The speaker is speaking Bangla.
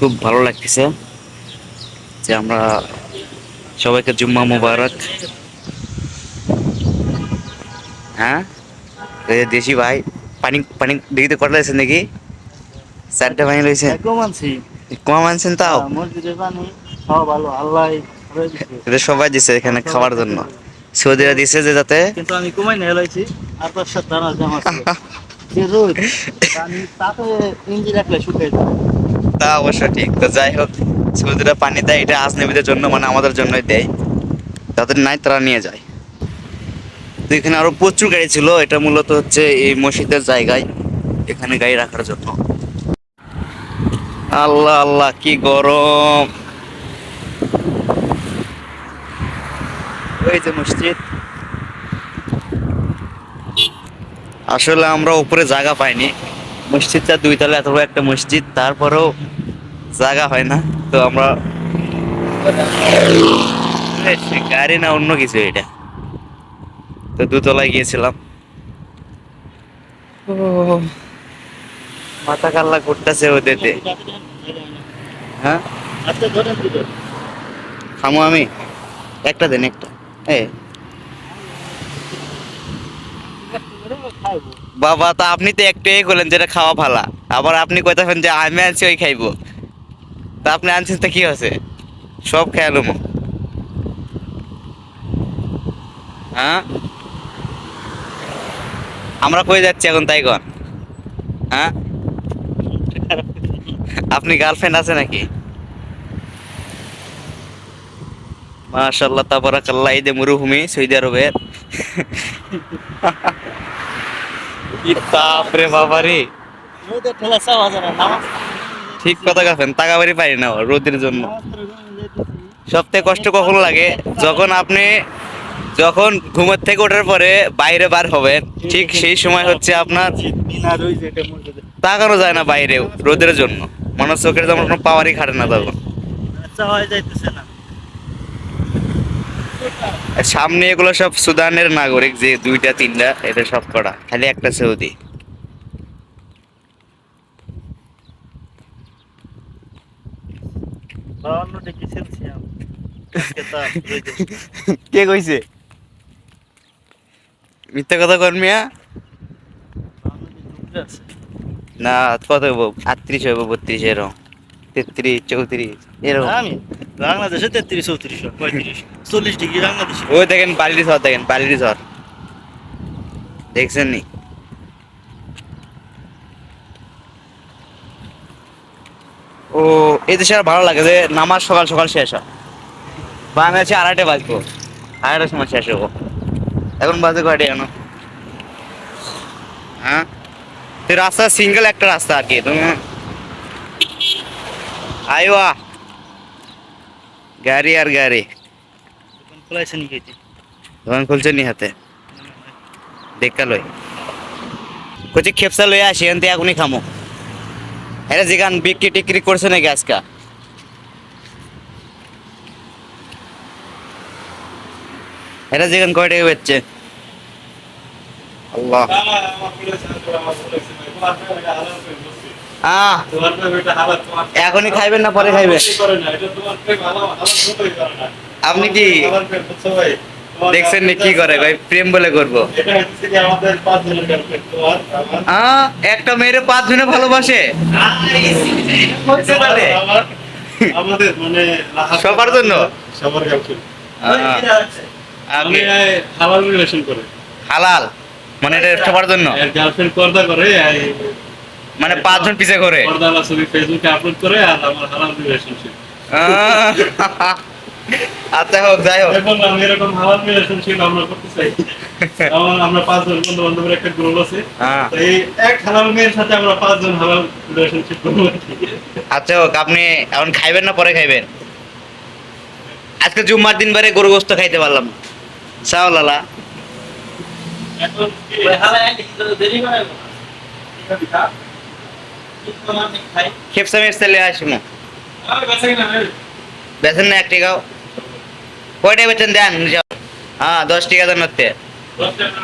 খুব ভালো লাগতেছে যে আমরা সবাইকে জুম্মা মুবারক। হ্যাঁ? দেশি ভাই পানি পানি দেখিতে কটা আছে নাকি? চারটা পানি রয়েছে কম আনছেন তাও? ভালো আল্লাহ এটা সবাই দিছে এখানে খাওয়ার জন্য। সৌদিরা দিছে যে যাতে। কিন্তু আমি কমাই নিয়ে এলাইছি আর সাত দানা জামা যে রোদ পানি তাতে ইঞ্জি রাখলে যায়। তা অবশ্য ঠিক। তো যাই হোক সৌদিরা পানি দেয়, এটা আজনবীদের জন্য মানে আমাদের জন্যই দেয়। যাদের নাই, তারা নিয়ে যায়। তো এখানে আরও প্রচুর গাড়ি ছিল, এটা মূলত হচ্ছে এই মসজিদের জায়গায় এখানে গাড়ি রাখার জন্য। আল্লাহ আল্লাহ, কি গরম! ওই যে মসজিদ। আসলে আমরা উপরে জায়গা পাইনি। মসজিদটা দুই তলা এত বড় একটা মসজিদ তারপরেও জায়গা হয় না। তো আমরা গাড়ি না অন্য কিছু এটা। তো দুতলায় গিয়েছিলাম। মাথা কাল্লা করতেছে ওদের হ্যাঁ? আচ্ছা খামো আমি। একটা দেন একটা। এ খাইবো বাবা, তা আপনি তো একটাই করলেন যেটা খাওয়া ভালা। আবার আপনি কইতাছেন যে আমি আনছি, ওই খাইবো। তা আপনি আনছেন, তা কি আছে সব খেয়ালো হ্যাঁ? আমরা কই যাচ্ছি এখন, তাই কন? হ্যাঁ? আপনি গার্লফ্রেন্ড আছে নাকি? মাশাল্লাহ তাবারাকাল্লাহ, ঈদে মরুভূমি, সৌদি আরবের। কি তাপ রে। বাবা রে ঠিক কথা কাছেন তাকাবারি পারি না রোদের জন্য। সবথেকে কষ্ট কখন লাগে? যখন আপনি যখন ঘুমের থেকে ওঠার পরে বাইরে বার হবেন ঠিক সেই সময় হচ্ছে আপনার তাকানো যায় না বাইরে রোদের জন্য। মানুষ চোখের যেমন কোনো পাওয়ারই খাটে না তখন। চাওয়া যাইতেছে না। সামনে এগুলো সব সুদানের নাগরিক যে দুইটা তিনটা এটা সব করা। খালি একটা সৌদি। কি কইছে? মিথ্যা কথা কর মিয়া। না কত হইব? আটত্রিশ হইব বত্রিশ এরকম। তেত্রিশ চৌত্রিশ এরকম। বাংলাদেশে তেত্রিশ পঁয়ত্রিশ চল্লিশ ডিগ্রি বাংলাদেশে। ওই দেখেন ঝড় দেখেন ঝড়। দেখছেন নি ও, এই দেশে আর ভালো লাগে যে নামাজ সকাল সকাল শেষ হয়। বাংলাদেশে আড়াইটে বাজবো, আড়াইটার সময় শেষ হব। এখন বাজে কয়টা কেন হ্যাঁ? রাস্তা সিঙ্গেল একটা রাস্তা আর কি, তুমি আইওয়া। গাড়ি আর গাড়ি। দোকান খোলাইছে নি কেটে দোকান খুলছে নি হাতে দেখা লই। কচি খেপসা লই আসি এনতে এখনই খামো। এটা যেখান বিক্রি টিক্রি করছে নাকি আজকা? এটা যেখান কয় টাকা বেচছে? আল্লাহ। এখনই খাইবেন না পরে খাইবেন? আপনি কি? দেখছেন নি কি করে? ভাই? প্রেম বলে করব। একটা মেয়েরে পাঁচ জনে ভালোবাসে মানে সবার জন্য? আমি হালাল রিলেশন করে। হালাল? মানে এটা সবার জন্য? গার্লফ্রেন্ড পর্দা করে মানে পাঁচজন পিছে করে। পর্দা ছবি ফেসবুকে আপলোড করে আর আমার হালাল রিলেশনশিপ আচ্ছা হোক যাই হোক। এবং আমি এরকম হালাল রিলেশনশিপ আমরা করতে চাই। আমার আমরা পাঁচজন বন্ধু বান্ধবের একটা গ্রুপ আছে। হ্যাঁ। এই এক হালাল মেয়ের সাথে আমরা পাঁচজন হালাল রিলেশনশিপ করব আচ্ছা হোক আপনি এখন খাইবেন না পরে খাইবেন? আজকে জুম্মার দিন বারে গরু গোস্ত খাইতে পারলাম চাও লালা। এখন দেরি করে মেপসা লে আসব বেছেন না এক টাকাও কয়টা বেছেন দেন। হ্যাঁ দশ টিকা দেন হচ্ছে দশ টাকা